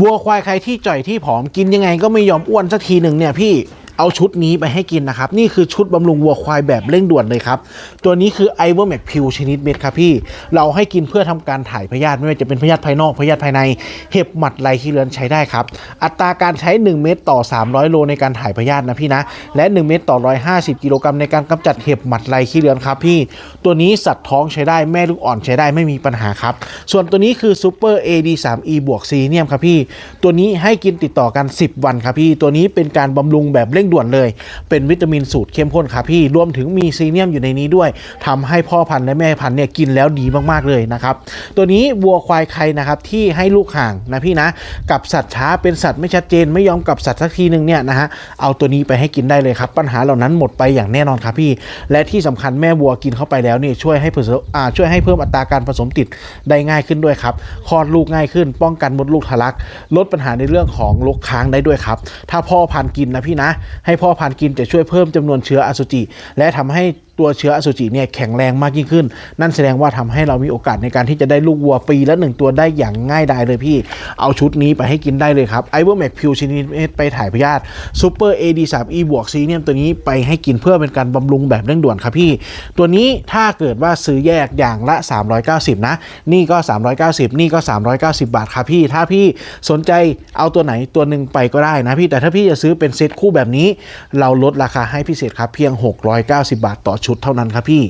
วัวควายใครที่จ่อยที่ผอมกินยังไงก็ไม่ยอมอ้วนสักทีหนึ่งเนี่ยพี่ เอาชุดนี้ไปให้กินนะครับ นี่คือชุดบำรุงวัวควายแบบเร่งด่วนเลยครับ ตัวนี้คือไอเวอร์แมกพิวชนิดเม็ดครับพี่ เราให้กินเพื่อทำการถ่ายพยาธิไม่ว่าจะเป็นพยาธิภายนอกพยาธิภายใน เห็บหมัดไรขี้เลือนใช้ได้ครับ อัตราการใช้ 1 เม็ดต่อ 300 โลในการถ่ายพยาธินะพี่นะ และ 1 เม็ดต่อ 150 กิโลกรัมในการกำจัดเห็บหมัดไรขี้เลือนครับพี่ ตัวนี้สัตว์ท้องใช้ได้แม่ลูกอ่อนใช้ได้ไม่มีปัญหาครับ ส่วนตัวนี้คือซูเปอร์ AD3E บวกซีเนียมครับพี่ ตัวนี้ให้กินติดต่อกัน 10 วันครับพี่ ตัวนี้เป็นการบำรุงแบบเร่งด่วนเลย เป็นวิตามินสูตรเข้มข้นครับพี่ รวมถึงมีซีเนียมอยู่ในนี้ด้วยทำให้พ่อพันธุ์และแม่พันธุ์เนี่ยกินแล้วดีมากๆเลยนะครับ ตัวนี้วัวควายใครนะครับที่ให้ลูกห่างนะพี่นะ กับสัตว์ช้าเป็นสัตว์ไม่ชัดเจน ไม่ยอมกับสัตว์สักทีหนึ่งเนี่ยนะฮะ เอาตัวนี้ไปให้กินได้เลยครับ ปัญหาเหล่านั้นหมดไปอย่างแน่นอนครับพี่ และที่สำคัญแม่วัวกินเข้าไปแล้วเนี่ยช่วยให้เพิ่มอ่าช่วยให้เพิ่มอัตราการผสมติดได้ง่ายขึ้นด้วยครับคลอดลูกง่ายขึ้น ป้องกันมดลูกทะลัก ลดปัญหาในเรื่องของลกค้างได้ด้วยครับ ถ้าพ่อพันกินนะพี่นะให้พ่อพันธุ์กินจะช่วยเพิ่มจำนวนเชื้ออสุจิ และทำให้ ตัวเชื้ออสุจิเนี่ยแข็งแรงมากยิ่งขึ้น นั่นแสดงว่าทำให้เรามีโอกาสในการที่จะได้ลูกวัวปีละหนึ่งตัวได้อย่างง่ายดายเลยพี่ เอาชุดนี้ไปให้กินได้เลยครับไอเวอร์แมกพิวชนิดเม็ดไปถ่ายพยาธิซูเปอร์ AD3E บวกซีเนียมตัวนี้ไปให้กินเพื่อเป็นการบำรุงแบบเร่งด่วนครับพี่ ตัวนี้ถ้าเกิดว่าซื้อแยกอย่างละ 390 นะ นี่ก็ 390 นี่ก็ 390 บาทครับพี่ ถ้าพี่สนใจเอาตัวไหนตัวหนึ่งไปก็ได้นะพี่แต่ถ้าพี่จะซื้อเป็นเซตคู่แบบนี้ เราลดราคาให้พิเศษครับเพียง 690 บาทต่อชุดเท่านั้นครับพี่